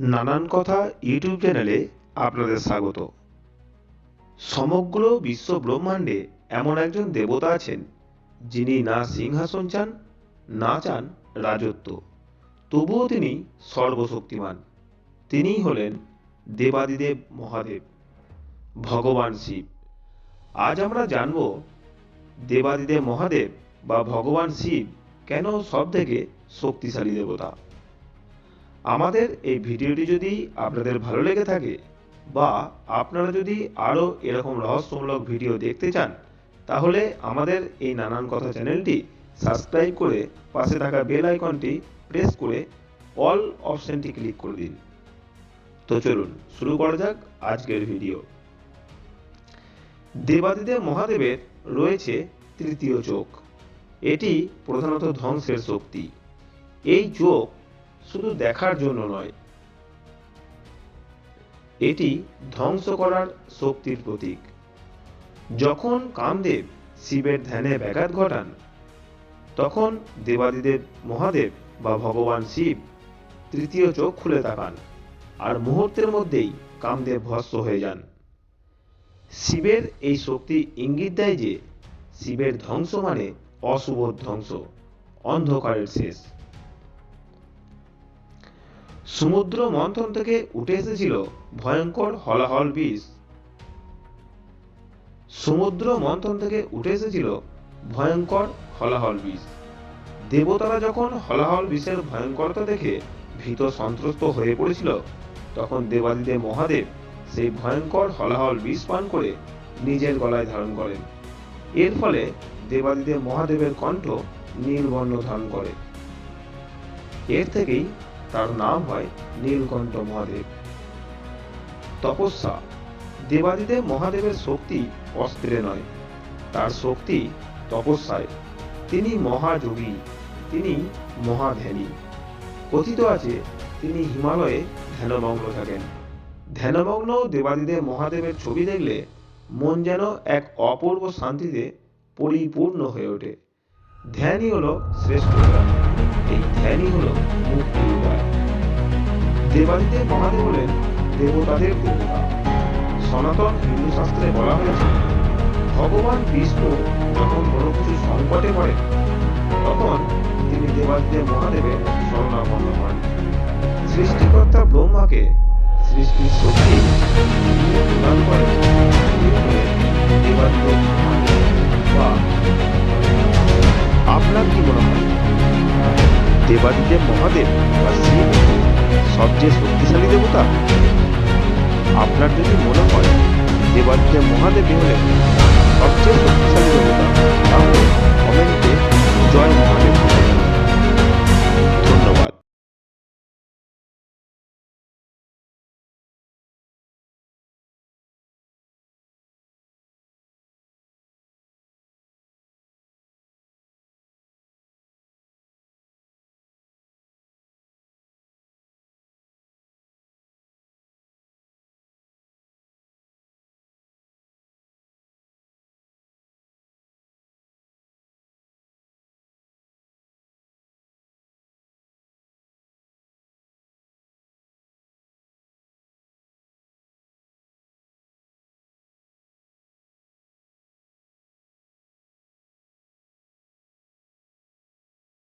নানান কথা ইউটিউব চ্যানেলে আপনাদের স্বাগত। সমগ্র বিশ্ব ব্রহ্মাণ্ডে এমন একজন দেবতা আছেন, যিনি না সিংহাসন চান, না চান রাজত্ব। তবুও তিনি সর্বশক্তিমান। তিনিই হলেন দেবাদিদেব মহাদেব, ভগবান শিব। আজ আমরা জানব দেবাদিদেব মহাদেব বা ভগবান শিব কেন সব থেকে শক্তিশালী দেবতা। আমাদের এই ভিডিওটি যদি আপনাদের ভালো লেগে থাকে বা আপনারা যদি আরও এরকম রহস্যমূলক ভিডিও দেখতে চান, তাহলে আমাদের এই নানান কথা চ্যানেলটি সাবস্ক্রাইব করে পাশে থাকা বেল আইকনটি প্রেস করে অল অপশনটি ক্লিক করে দিন। তো চলুন, শুরু করা যাক আজকের ভিডিও। দেবাদিদেব মহাদেবের রয়েছে তৃতীয় চোখ। এটি প্রধানত ধ্বংসের শক্তি। এই চোখ শুধু দেখার জন্য নয়, এটি ধ্বংস করার শক্তির প্রতীক। যখন কামদেব শিবের ধ্যানে ব্যাঘাত ঘটান, তখন দেবাদিদেব মহাদেব বা ভগবান শিব তৃতীয় চোখ খুলে তাকান আর মুহূর্তের মধ্যেই কামদেব ভস্ম হয়ে যান। শিবের এই শক্তি ইঙ্গিত দেয় যে, শিবের ধ্বংস মানে অশুভ ধ্বংস, অন্ধকারের শেষ। সমুদ্র মন্থন থেকে উঠে এসেছিল ভয়ঙ্কর হলাহল বিষ। সমুদ্র মন্থন থেকে উঠে এসেছিল ভয়ঙ্কর হলাহল বিষ। দেবতারা যখন হলাহল বিষের ভয়ঙ্করতা দেখে ভীত সন্ত্রস্ত হয়ে পড়েছিল, তখন দেবাদিদেব মহাদেব সেই ভয়ঙ্কর হলাহল বিষ পান করে নিজের গলায় ধারণ করেন। এর ফলে দেবাদিদেব মহাদেবের কণ্ঠ নীলবর্ণ ধারণ করে। এর থেকেই তার নাম হয় নীলকণ্ঠ মহাদেব। তপস্যা। দেবাদিদেব মহাদেবের শক্তি অস্ত্রে নয়, তার শক্তি তপস্যায়। তিনি মহাযোগী, তিনি মহাধ্যানী। কথিত আছে, তিনি হিমালয়ে ধ্যানমগ্ন থাকেন। ধ্যানমগ্ন দেবাদিদেব মহাদেবের ছবি দেখলে মন যেন এক অপূর্ব শান্তিতে পরিপূর্ণ হয়ে ওঠে। ধ্যানই হলো শ্রেষ্ঠ এই ধ্যানই হলো দেবাদিদেব মহাদেব হলেন দেবতাদের দেবতা। সনাতন হিন্দু শাস্ত্রে বলা হয়েছে, ভগবান বিষ্ণু যখন কোনো কিছু সংকটে পড়ে, তখন তিনি দেবাদিদেব মহাদেবের শরণাপন্ন হন সৃষ্টিকর্তা ব্রহ্মাকে সৃষ্টির শক্তি প্রদান বা আপনার কি মনে হয়? দেবাদিদেব মহাদেব বা শিব সবচেয়ে শক্তিশালী দেবতা, আপনার যদি মনে হয় দেবাদিদেব মহাদেবী হলেন সবচেয়ে শক্তিশালী দেবতা, তাহলে কমেন্টে জয় মহাদেব।